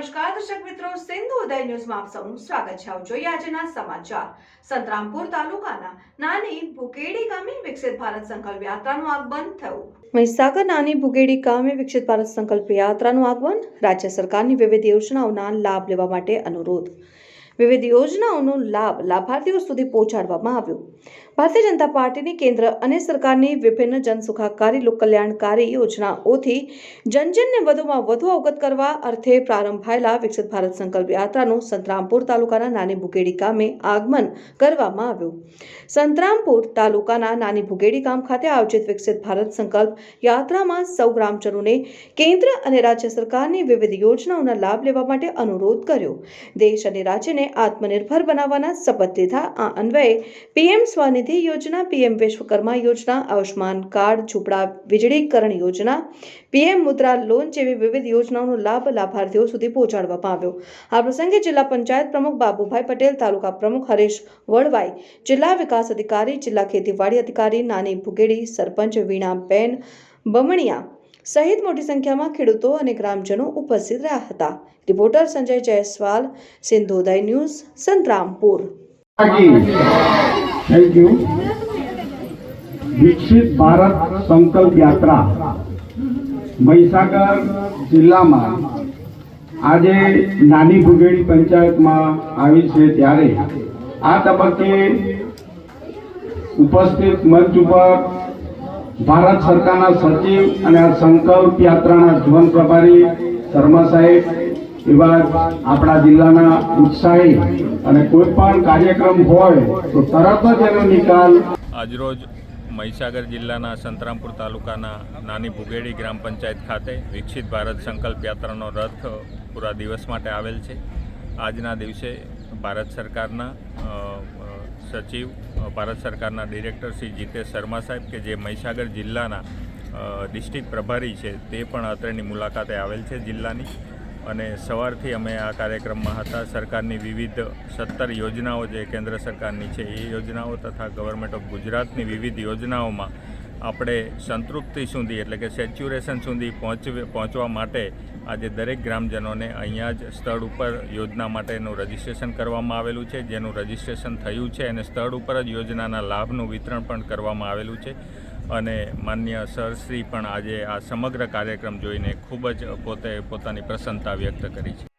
દર્શક મિત્રો. સિંધુ ઉદય ન્યૂઝમાં આપ સૌનું સ્વાગત છે. આવો આજના સમાચાર. સંતરામપુર તાલુકાના નાની ભુકેડી ગામે વિકસિત ભારત સંકલ્પ યાત્રાનું આગમન થયું. મહીસાગર નાની ભુગેડી ગામે વિકસિત ભારત સંકલ્પ યાત્રાનું આગમન રાજ્ય સરકારની વિવિધ યોજનાઓના લાભ લેવા માટે અનુરોધ. વિવિધ યોજનાઓનો લાભ લાભાર્થીઓ સુધી પહોંચાડવામાં આવ્યો. ભારતીય જનતા પાર્ટીની કેન્દ્ર અને સરકારની વિભિન્ન જનસુખાકારી લોકકલ્યાણકારી યોજનાઓથી જનજનને વધુમાં વધુ અવગત કરવા અર્થે પ્રારંભાયેલા વિકસિત ભારત સંકલ્પ યાત્રાનું સંતરામપુર તાલુકાના નાની ભુગેડી ગામે આગમન કરવામાં આવ્યું. સંતરામપુર તાલુકાના નાની ભુગેડી ગામ ખાતે આયોજિત વિકસિત ભારત સંકલ્પ યાત્રામાં સૌ ગ્રામજનોને કેન્દ્ર અને રાજ્ય સરકારની વિવિધ યોજનાઓના લાભ લેવા માટે અનુરોધ કર્યો. દેશ અને રાજ્યને આત્મનિર્ભર બનાવવાના શપથ લીધા. આ અન્વયે પીએમ સ્વનિધિ યોજના, પીએમ વિશ્વકર્મા યોજના આયુષ્માન કાર્ડ, ઝૂંપડા વીજળીકરણ યોજના, પીએમ મુદ્રા લોન જેવી વિવિધ યોજનાઓનો લાભ લાભાર્થીઓ સુધી પહોંચાડવામાં આવ્યો. આ પ્રસંગે જિલ્લા પંચાયત પ્રમુખ બાબુભાઈ પટેલ, તાલુકા પ્રમુખ હરેશ વડવાઈ જિલ્લા વિકાસ અધિકારી, જિલ્લા ખેતીવાડી અધિકારી નાની ભુગેડી, સરપંચ વીણાબેન બમણિયા સહિત મોટી સંખ્યામાં ખેડૂતો અને ગ્રામજનો ઉપસ્થિત રહ્યા હતા. Reporter Sanjay Jaiswal, Sindhoday news, Santrampur. વિકસિત ભારત સંકલ્પ યાત્રા મહીસાગર જિલ્લામાં આજે નાની ભુગેડી પંચાયતમાં આવી છે ત્યારે આ તબક્કે ઉપસ્થિત મંચ ઉપર ભારત સરકારના સચિવ અને સંકલ્પ યાત્રાના જીવન પ્રભારી શર્મા સાહેબ, એવા આપણા જિલ્લાના ઉત્સાહી અને કોઈ પણ કાર્યક્રમ હોય તો તરત જ એનો નિકાલ. આજરોજ મહીસાગર જિલ્લાના સંતરામપુર તાલુકાના નાની ભુગેડી ગ્રામ પંચાયત ખાતે વિકસિત ભારત સંકલ્પ યાત્રાનો રથ પૂરા દિવસ માટે આવેલ છે. આજના દિવસે ભારત સરકારના સચિવ ભારત સરકારના ડિરેક્ટર શ્રી જીતેશ શર્મા સાહેબ કે જે મહીસાગર જિલ્લાના ડિસ્ટ્રિક્ટ પ્રભારી છે તે પણ અત્રેની મુલાકાતે આવેલ છે જિલ્લાની. અને સવારથી અમે આ કાર્યક્રમમાં હતા. સરકારની વિવિધ સત્તર યોજનાઓ જે કેન્દ્ર સરકારની છે એ યોજનાઓ તથા ગવર્મેન્ટ ઓફ ગુજરાતની વિવિધ યોજનાઓમાં આપણે સંતૃપ્તિ સુધી, એટલે કે સેચ્યુરેશન સુધી પહોંચવે, પહોંચવા માટે આજે દરેક ગ્રામજનોને અહીંયા જ સ્થળ ઉપર યોજના માટેનું રજિસ્ટ્રેશન કરવામાં આવેલું છે. જેનું રજિસ્ટ્રેશન થયું છે અને સ્થળ ઉપર જ યોજનાના લાભનું વિતરણ પણ કરવામાં આવેલું છે. અને માન્ય સરશ્રી પણ આજે આ સમગ્ર કાર્યક્રમ જોઈને ખૂબ જ પોતે પોતાની પ્રસન્નતા વ્યક્ત કરી છે.